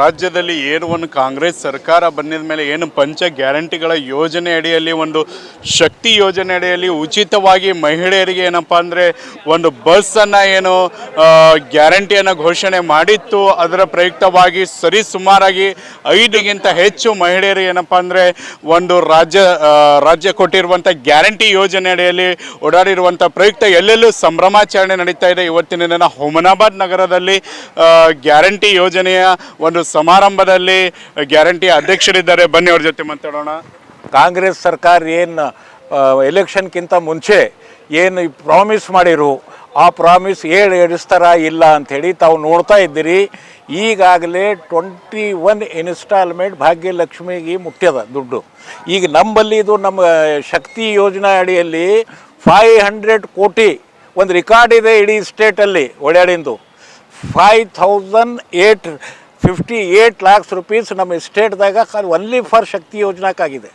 ರಾಜ್ಯದಲ್ಲಿ ಏನು ಒಂದು ಕಾಂಗ್ರೆಸ್ ಸರ್ಕಾರ ಬಂದಿದ ಮೇಲೆ ಏನು ಪಂಚ ಗ್ಯಾರಂಟಿಗಳ ಯೋಜನೆ ಅಡಿಯಲ್ಲಿ ಒಂದು ಶಕ್ತಿ ಯೋಜನೆ ಅಡಿಯಲ್ಲಿ ಉಚಿತವಾಗಿ ಮಹಿಳೆಯರಿಗೆ ಏನಪ್ಪ ಅಂದರೆ ಒಂದು ಬಸ್ಸನ್ನು ಏನು ಗ್ಯಾರಂಟಿಯನ್ನು ಘೋಷಣೆ ಮಾಡಿತ್ತು. ಅದರ ಪ್ರಯುಕ್ತವಾಗಿ ಸರಿ ಸುಮಾರಾಗಿ ಐದಿಗಿಂತ ಹೆಚ್ಚು ಮಹಿಳೆಯರಿಗೆ ಏನಪ್ಪ ಅಂದರೆ ಒಂದು ರಾಜ್ಯ ರಾಜ್ಯ ಕೊಟ್ಟಿರುವಂಥ ಗ್ಯಾರಂಟಿ ಯೋಜನೆ ಅಡಿಯಲ್ಲಿ ಓಡಾಡಿರುವಂಥ ಪ್ರಯುಕ್ತ ಎಲ್ಲೆಲ್ಲೂ ಸಂಭ್ರಮಾಚರಣೆ ನಡೀತಾ ಇದೆ. ಇವತ್ತಿನ ದಿನ ಹೊಮನಾಬಾದ್ ನಗರದಲ್ಲಿ ಗ್ಯಾರಂಟಿ ಯೋಜನೆಯ ಒಂದು ಸಮಾರಂಭದಲ್ಲಿ ಗ್ಯಾರಂಟಿ ಅಧ್ಯಕ್ಷರಿದ್ದಾರೆ. ಬನ್ನಿ ಅವ್ರ ಜೊತೆ ಮಾತಾಡೋಣ. ಕಾಂಗ್ರೆಸ್ ಸರ್ಕಾರ ಏನು ಎಲೆಕ್ಷನ್ಗಿಂತ ಮುಂಚೆ ಏನು ಪ್ರಾಮಿಸ್ ಮಾಡಿರು, ಆ ಪ್ರಾಮಿಸ್ ಏಳು ಎಡಿಸ್ತಾರ ಇಲ್ಲ ಅಂಥೇಳಿ ತಾವು ನೋಡ್ತಾ ಇದ್ದೀರಿ. ಈಗಾಗಲೇ ಟ್ವೆಂಟಿ ಒನ್ ಇನ್ಸ್ಟಾಲ್ಮೆಂಟ್ ಭಾಗ್ಯಲಕ್ಷ್ಮಿಗೆ ಮುಟ್ಟ್ಯದ ದುಡ್ಡು. ಈಗ ನಂಬಲ್ಲಿ ಇದು ನಮ್ಮ ಶಕ್ತಿ ಯೋಜನಾ ಅಡಿಯಲ್ಲಿ ಫೈವ್ ಹಂಡ್ರೆಡ್ ಕೋಟಿ ಒಂದು ರೆಕಾರ್ಡ್ ಇದೆ ಇಡೀ ಸ್ಟೇಟಲ್ಲಿ ಓಡಾಡಿಂದು five thousand eight fifty eight lakhs rupees ನಮ್ಮ ಸ್ಟೇಟ್ದಾಗ ಒನ್ಲಿ ಫಾರ್ ಶಕ್ತಿ ಯೋಜನಾಕ್ಕಾಗಿದೆ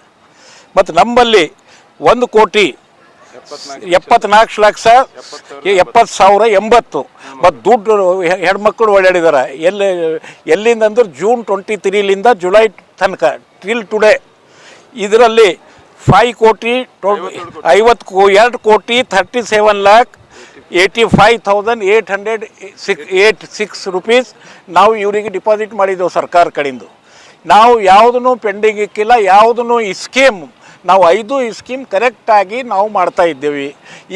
ಮತ್ತು ನಮ್ಮಲ್ಲಿ ಒಂದು ಕೋಟಿ ಎಪ್ಪತ್ನಾಲ್ಕು ಲಕ್ಷ ಎಪ್ಪತ್ತು ಸಾವಿರ ಎಂಬತ್ತು. ಮತ್ತು ದುಡ್ಡು ಹೆಣ್ಮಕ್ಳು ಓಡಾಡಿದ್ದಾರೆ ಎಲ್ಲಿ ಎಲ್ಲಿಂದ ಅಂದ್ರೆ ಜೂನ್ ಟ್ವೆಂಟಿ ತ್ರೀಲಿಂದ ಜುಲೈ ತನಕ ಟಿಲ್ ಟುಡೇ ಇದರಲ್ಲಿ ಫೈವ್ ಕೋಟಿ ಟೊ ಐವತ್ತು ಎರಡು crore thirty seven lakh eighty five thousand eight hundred six eight six rupees ನಾವು ಇವರಿಗೆ ಡಿಪಾಸಿಟ್ ಮಾಡಿದ್ದೆವು ಸರ್ಕಾರ ಕಡೆಯಿಂದ ನಾವು ಯಾವುದನ್ನು ಪೆಂಡಿಂಗ್ ಇಕ್ಕಿಲ್ಲ, ಯಾವುದನ್ನು ಈ ಸ್ಕೀಮ್ ನಾವು ಐದು ಈ ಸ್ಕೀಮ್ ಕರೆಕ್ಟಾಗಿ ನಾವು ಮಾಡ್ತಾ ಇದ್ದೇವೆ.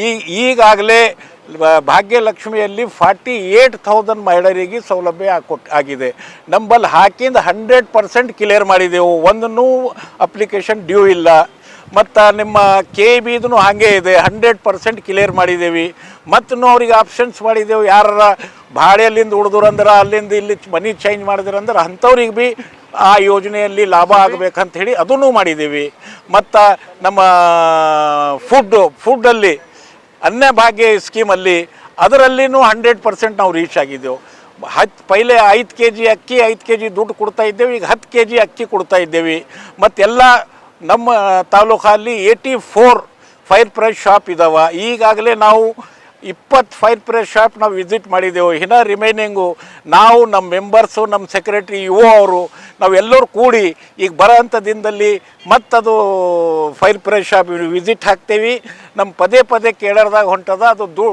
ಈ, ಈಗಾಗಲೇ ಭಾಗ್ಯಲಕ್ಷ್ಮಿಯಲ್ಲಿ ಫಾರ್ಟಿ ಏಯ್ಟ್ ಥೌಸಂಡ್ ಮಹಿಳೆಯರಿಗೆ ಸೌಲಭ್ಯ ಕೊಟ್, ಆಗಿದೆ. ನಂಬಲ್ಲಿ ಹಾಕಿಂದ ಹಂಡ್ರೆಡ್ ಪರ್ಸೆಂಟ್ ಕ್ಲಿಯರ್ ಮಾಡಿದೆವು. ಒಂದನ್ನು ಅಪ್ಲಿಕೇಶನ್ ಡ್ಯೂ ಇಲ್ಲ. ಮತ್ತು ನಿಮ್ಮ ಕೆ ಬಿದು ಹಾಗೆ ಇದೆ. ಹಂಡ್ರೆಡ್ ಪರ್ಸೆಂಟ್ ಕ್ಲಿಯರ್ ಮಾಡಿದ್ದೇವೆ ಮತ್ತು ಅವ್ರಿಗೆ ಆಪ್ಷನ್ಸ್ ಮಾಡಿದೆವು ಯಾರ ಭಾಳೆಯಲ್ಲಿಂದ ಉಳಿದ್ರು ಅಂದ್ರೆ ಅಲ್ಲಿಂದ ಇಲ್ಲಿ ಮನಿ ಚೇಂಜ್ ಮಾಡಿದ್ರು ಅಂದ್ರೆ ಅಂಥವ್ರಿಗೆ ಭೀ ಆ ಯೋಜನೆಯಲ್ಲಿ ಲಾಭ ಆಗಬೇಕಂತ ಹೇಳಿ ಅದನ್ನು ಮಾಡಿದ್ದೀವಿ. ಮತ್ತು ನಮ್ಮ ಫುಡ್ಡು ಫುಡ್ಡಲ್ಲಿ ಅನ್ನಭಾಗ್ಯ ಸ್ಕೀಮಲ್ಲಿ ಅದರಲ್ಲಿನೂ ಹಂಡ್ರೆಡ್ ಪರ್ಸೆಂಟ್ ನಾವು ರೀಚ್ ಆಗಿದ್ದೆವು. ಹತ್ತು ಪೈಲೆ ಐದು ಕೆ ಜಿ ಅಕ್ಕಿ, ಐದು ಕೆ ಜಿ ದುಡ್ಡು ಕೊಡ್ತಾ ಇದ್ದೇವೆ. ಈಗ ಹತ್ತು ಕೆ ಜಿ ಅಕ್ಕಿ ಕೊಡ್ತಾ ಇದ್ದೇವೆ. ಮತ್ತೆಲ್ಲ ನಮ್ಮ ತಾಲೂಕಲ್ಲಿ eighty four fair price shop ಇದಾವೆ. ಈಗಾಗಲೇ ನಾವು ಇಪ್ಪತ್ತು ಫೈರ್ ಪ್ರೇಸ್ ಶಾಪ್ ನಾವು ವಿಸಿಟ್ ಮಾಡಿದ್ದೆವು ಇನ್ನು ರಿಮೈನಿಂಗು ನಾವು ನಮ್ಮ ಮೆಂಬರ್ಸು ನಮ್ಮ ಸೆಕ್ರೆಟ್ರಿ ಇವು ಅವರು ನಾವೆಲ್ಲರೂ ಕೂಡಿ ಈಗ ಬರೋಂಥ ದಿನದಲ್ಲಿ ಮತ್ತದು ಫೈರ್ ಪ್ರೆಸ್ ಶಾಪ್ ವಿಸಿಟ್ ಹಾಕ್ತೇವೆ. ನಮ್ಮ ಪದೇ ಪದೇ ಕೇಳರ್ದಾಗ ಹೊಂಟದ, ಅದು ದು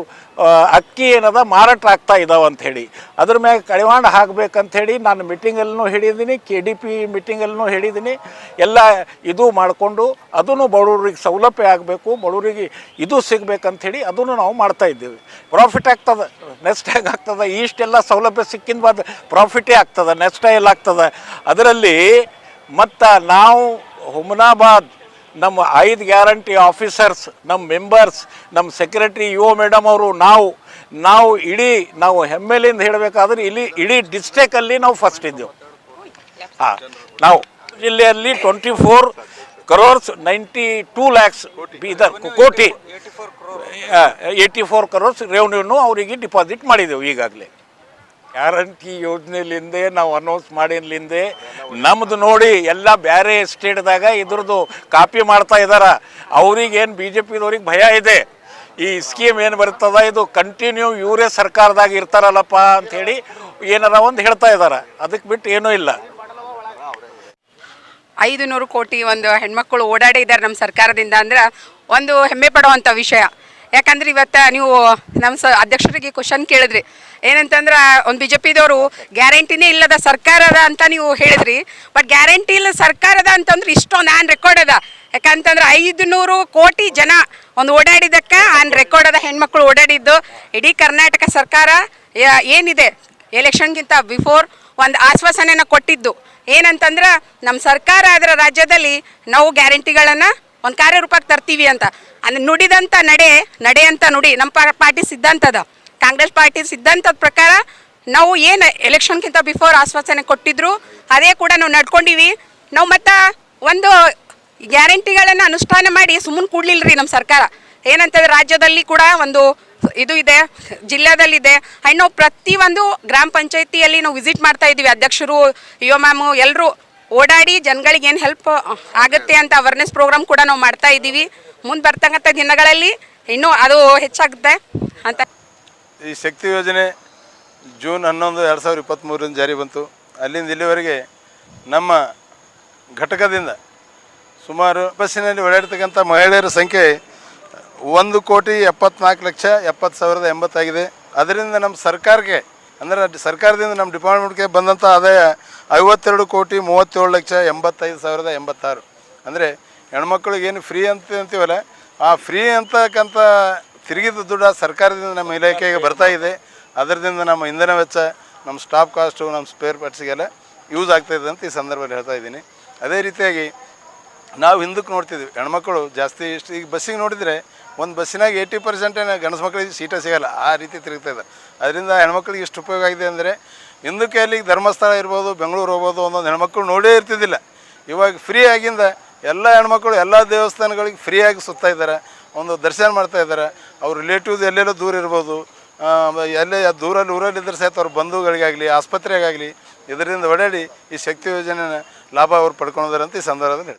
ಅಕ್ಕಿ ಏನದ ಮಾರಾಟ ಆಗ್ತಾ ಇದಾವೆ ಅಂಥೇಳಿ ಅದ್ರ ಮ್ಯಾಗ ಕಡಿವಾಣ ಹಾಕ್ಬೇಕಂಥೇಳಿ ನಾನು ಮೀಟಿಂಗಲ್ಲೂ ಹೇಳಿದ್ದೀನಿ, ಕೆ ಡಿ ಪಿ ಮೀಟಿಂಗಲ್ಲೂ ಹೇಳಿದ್ದೀನಿ. ಎಲ್ಲ ಇದು ಮಾಡಿಕೊಂಡು ಅದನ್ನು ಬಡವ್ರಿಗೆ ಸೌಲಭ್ಯ ಆಗಬೇಕು, ಬಡವರಿಗೆ ಇದು ಸಿಗಬೇಕಂಥೇಳಿ ಅದನ್ನು ನಾವು ಮಾಡ್ತಾ ಇದ್ದೀವಿ. ಪ್ರಾಫಿಟ್ ಆಗ್ತದೆ ನೆಕ್ಸ್ಟ್ ಹೇಗೆ ಆಗ್ತದೆ ಇಷ್ಟೆಲ್ಲ ಸೌಲಭ್ಯ ಸಿಕ್ಕಿದ ಬಾದ ಪ್ರಾಫಿಟೇ ಆಗ್ತದೆ ನೆಕ್ಸ್ಟ್ ಎಲ್ಲ ಆಗ್ತದೆ. ಅದರಲ್ಲಿ ಮತ್ತು ನಾವು ಹುಮನಾಬಾದ್ ನಮ್ಮ ಐದು ಗ್ಯಾರಂಟಿ ಆಫೀಸರ್ಸ್ ನಮ್ಮ ಮೆಂಬರ್ಸ್ ನಮ್ಮ ಸೆಕ್ರೆಟ್ರಿ ಯು ಮೇಡಮ್ ಅವರು ನಾವು ನಾವು ಇಡೀ ನಾವು ಹೆಮ್ಮೆಲಿಂದ ಹೇಳಬೇಕಾದ್ರೆ ಇಲ್ಲಿ ಇಡೀ ಡಿಸ್ಟ್ರಿಕಲ್ಲಿ ನಾವು ಫಸ್ಟ್ ಇದ್ದೆವು. ಹಾಂ ನಾವು ಜಿಲ್ಲೆಯಲ್ಲಿ twenty four crores ninety two lakhs Bidar crore eighty four ಕರೋರ್ಸ್ ರೆವೆನ್ಯೂನು ಅವರಿಗೆ ಡಿಪಾಸಿಟ್ ಮಾಡಿದೆವು ಈಗಾಗಲೇ. ಗ್ಯಾರಂಟಿ ಯೋಜನೆಲಿಂದೆ ನಾವು ಅನೌನ್ಸ್ ಮಾಡಿರ್ಲಿಂದೆ ನಮ್ದು ನೋಡಿ ಎಲ್ಲ ಬೇರೆ ಸ್ಟೇಟ್ದಾಗ ಇದ್ರದ್ದು ಕಾಪಿ ಮಾಡ್ತಾ ಇದ್ದಾರೆ ಅವ್ರಿಗೇನು ಬಿ ಜೆ ಪಿದವ್ರಿಗೆ ಭಯ ಇದೆ. ಈ ಸ್ಕೀಮ್ ಏನು ಬರ್ತದ? ಇದು ಕಂಟಿನ್ಯೂ ಇವರೇ ಸರ್ಕಾರದಾಗ ಇರ್ತಾರಲ್ಲಪ್ಪ ಅಂಥೇಳಿ ಏನಾರ ಒಂದು ಹೇಳ್ತಾ ಇದ್ದಾರೆ ಅದಕ್ಕೆ ಬಿಟ್ಟು ಏನೂ ಇಲ್ಲ. ಐದು ನೂರು ಕೋಟಿ ಒಂದು ಹೆಣ್ಮಕ್ಳು ಓಡಾಡಿದ್ದಾರೆ ನಮ್ಮ ಸರ್ಕಾರದಿಂದ ಅಂದ್ರೆ ಒಂದು ಹೆಮ್ಮೆ ಪಡುವಂಥ ವಿಷಯ. ಯಾಕಂದ್ರೆ ಇವತ್ತು ನೀವು ನಮ್ಮ ಸ ಅಧ್ಯಕ್ಷರಿಗೆ ಕ್ವಶನ್ ಕೇಳಿದ್ರಿ. ಏನಂತಂದ್ರೆ, ಒಂದು ಬಿ ಜೆ ಪಿದವರು ಗ್ಯಾರಂಟಿನೇ ಇಲ್ಲದ ಸರ್ಕಾರದ ಅಂತ ನೀವು ಹೇಳಿದ್ರಿ. ಬಟ್ ಗ್ಯಾರಂಟಿ ಇಲ್ಲ ಸರ್ಕಾರದ ಅಂತಂದ್ರೆ ಇಷ್ಟೊಂದು ಆನ್ ರೆಕಾರ್ಡ್ ಅದ. ಯಾಕಂತಂದ್ರೆ ಐದು ನೂರು ಕೋಟಿ ಜನ ಒಂದು ಓಡಾಡಿದ್ದಕ್ಕೆ ಆನ್ ರೆಕಾರ್ಡ್ ಅದ. ಹೆಣ್ಮಕ್ಳು ಓಡಾಡಿದ್ದು ಇಡೀ ಕರ್ನಾಟಕ ಸರ್ಕಾರ ಏನಿದೆ? ಎಲೆಕ್ಷನ್ಗಿಂತ ಬಿಫೋರ್ ಒಂದು ಆಶ್ವಾಸನೆನ ಕೊಟ್ಟಿದ್ದು. ಏನಂತಂದ್ರೆ ನಮ್ಮ ಸರ್ಕಾರ ಅದರ ರಾಜ್ಯದಲ್ಲಿ ನಾವು ಗ್ಯಾರಂಟಿಗಳನ್ನು ಒಂದು ಕಾರ್ಯರೂಪಕ್ಕೆ ತರ್ತೀವಿ ಅಂತ. ಅಂದ್ರೆ ನುಡಿದಂಥ ನಡೆ ನಡೆ ಅಂತ ನುಡಿ, ನಮ್ಮ ಪಾರ್ಟಿ ಸಿದ್ಧಾಂತ ಅದ ಕಾಂಗ್ರೆಸ್ ಪಾರ್ಟಿ ಸಿದ್ಧಾಂತದ ಪ್ರಕಾರ ನಾವು ಏನು ಎಲೆಕ್ಷನ್ಗಿಂತ ಬಿಫೋರ್ ಆಶ್ವಾಸನೆ ಕೊಟ್ಟಿದ್ರು, ಅದೇ ಕೂಡ ನಾವು ನಡ್ಕೊಂಡಿವಿ. ನಾವು ಮತ್ತು ಒಂದು ಗ್ಯಾರಂಟಿಗಳನ್ನು ಅನುಷ್ಠಾನ ಮಾಡಿ ಸುಮ್ಮನೆ ಕೂಡ್ಲಿಲ್ರಿ ನಮ್ಮ ಸರ್ಕಾರ. ಏನಂತಂದ್ರೆ ರಾಜ್ಯದಲ್ಲಿ ಕೂಡ ಒಂದು ಇದು ಇದೆ ಜಿಲ್ಲೆದಲ್ಲಿದೆ ಆ್ಯಂಡ್ ನಾವು ಪ್ರತಿಯೊಂದು ಗ್ರಾಮ ಪಂಚಾಯತಿಯಲ್ಲಿ ನಾವು ವಿಸಿಟ್ ಮಾಡ್ತಾ ಇದ್ದೀವಿ ಅಧ್ಯಕ್ಷರು ಯೋ ಮ್ಯಾಮು ಎಲ್ಲರೂ ಓಡಾಡಿ ಜನಗಳಿಗೆ ಏನು ಹೆಲ್ಪ್ ಆಗುತ್ತೆ ಅಂತ ಅವೇರ್ನೆಸ್ ಪ್ರೋಗ್ರಾಮ್ ಕೂಡ ನಾವು ಮಾಡ್ತಾ ಇದ್ದೀವಿ. ಮುಂದೆ ಬರ್ತಕ್ಕಂಥ ದಿನಗಳಲ್ಲಿ ಇನ್ನೂ ಅದು ಹೆಚ್ಚಾಗುತ್ತೆ ಅಂತ ಈ ಶಕ್ತಿ ಯೋಜನೆ ಜೂನ್ ಹನ್ನೊಂದು, ಎರಡು ಸಾವಿರದ ಇಪ್ಪತ್ತ್ಮೂರರಿಂದ ಜಾರಿ ಬಂತು. ಅಲ್ಲಿಂದ ಇಲ್ಲಿವರೆಗೆ ನಮ್ಮ ಘಟಕದಿಂದ ಸುಮಾರು ಬಸ್ಸಿನಲ್ಲಿ ಓಡಾಡ್ತಕ್ಕಂಥ ಮಹಿಳೆಯರ ಸಂಖ್ಯೆ ಒಂದು ಕೋಟಿ ಎಪ್ಪತ್ನಾಲ್ಕು ಲಕ್ಷ ಎಪ್ಪತ್ತು ಸಾವಿರದ ಎಂಬತ್ತಾಗಿದೆ. ಅದರಿಂದ ನಮ್ಮ ಸರ್ಕಾರಕ್ಕೆ, ಅಂದರೆ ಸರ್ಕಾರದಿಂದ ನಮ್ಮ ಡಿಪಾರ್ಟ್ಮೆಂಟ್ಗೆ ಬಂದಂಥ ಆದಾಯ ಐವತ್ತೆರಡು ಕೋಟಿ ಮೂವತ್ತೇಳು ಲಕ್ಷ ಎಂಬತ್ತೈದು ಸಾವಿರದ ಎಂಬತ್ತಾರು. ಅಂದರೆ ಹೆಣ್ಮಕ್ಳಿಗೆ ಏನು ಫ್ರೀ ಅಂತ ಅಂತೀವಲ್ಲ, ಆ ಫ್ರೀ ಅಂತಕ್ಕಂಥ ತಿರುಗಿದ ದುಡ್ಡು ಸರ್ಕಾರದಿಂದ ನಮ್ಮ ಇಲಾಖೆಗೆ ಬರ್ತಾ ಇದೆ. ಅದರಿಂದ ನಮ್ಮ ಇಂಧನ ವೆಚ್ಚ, ನಮ್ಮ ಸ್ಟಾಫ್ ಕಾಸ್ಟು ನಮ್ಮ ಸ್ಪೇರ್ ಪಾರ್ಟ್ಸ್ಗೆಲ್ಲ ಯೂಸ್ ಆಗ್ತಾ ಇದೆ ಅಂತ ಈ ಸಂದರ್ಭದಲ್ಲಿ ಹೇಳ್ತಾ ಇದ್ದೀನಿ. ಅದೇ ರೀತಿಯಾಗಿ ನಾವು ಹಿಂದಕ್ಕೆ ನೋಡ್ತಿದ್ವಿ. ಹೆಣ್ಮಕ್ಳು ಜಾಸ್ತಿ ಇಷ್ಟು, ಈಗ ಬಸ್ಸಿಗೆ ನೋಡಿದರೆ ಒಂದು ಬಸ್ಸಿನಾಗ ಏಯ್ಟಿ ಪರ್ಸೆಂಟ್ ಗಂಡಸು ಮಕ್ಕಳಿಗೆ ಸೀಟ ಸಿಗೋಲ್ಲ. ಆ ರೀತಿ ತಿರುಗ್ತಾ ಇದೆ. ಅದರಿಂದ ಹೆಣ್ಮಕ್ಳಿಗೆ ಇಷ್ಟು ಉಪಯೋಗ ಆಗಿದೆ ಅಂದರೆ ಹಿಂದಕ್ಕೆ ಅಲ್ಲಿಗೆ ಧರ್ಮಸ್ಥಳ ಇರ್ಬೋದು, ಬೆಂಗಳೂರು ಹೋಗ್ಬೋದು ಒಂದೊಂದು ಹೆಣ್ಮಕ್ಳು ನೋಡೇ ಇರ್ತಿದ್ದಿಲ್ಲ. ಇವಾಗ ಫ್ರೀ ಆಗಿಂದ ಎಲ್ಲ ಹೆಣ್ಮಕ್ಳು ಎಲ್ಲ ದೇವಸ್ಥಾನಗಳಿಗೆ ಫ್ರೀಯಾಗಿ ಸುತ್ತಾ ಇದ್ದಾರೆ. ಒಂದು ದರ್ಶನ ಮಾಡ್ತಾ ಇದ್ದಾರೆ ಅವ್ರ ರಿಲೇಟಿವ್ಸ್ ಎಲ್ಲೆಲ್ಲೋ ದೂರ ಇರ್ಬೋದು ಎಲ್ಲೇ ದೂರಲ್ಲಿ ಊರಲ್ಲಿ ಇದ್ರೆ ಸಹಿತ ಅವ್ರ ಬಂಧುಗಳಿಗಾಗಲಿ, ಆಸ್ಪತ್ರೆಗಾಗಲಿ, ಇದರಿಂದ ಒಡೆಯಲಿ ಈ ಶಕ್ತಿ ಯೋಜನೆಯ ಲಾಭ ಅವ್ರು ಪಡ್ಕೊಂಡಿದ್ದಾರೆ ಅಂತ ಈ ಸಂದರ್ಭದಲ್ಲಿ.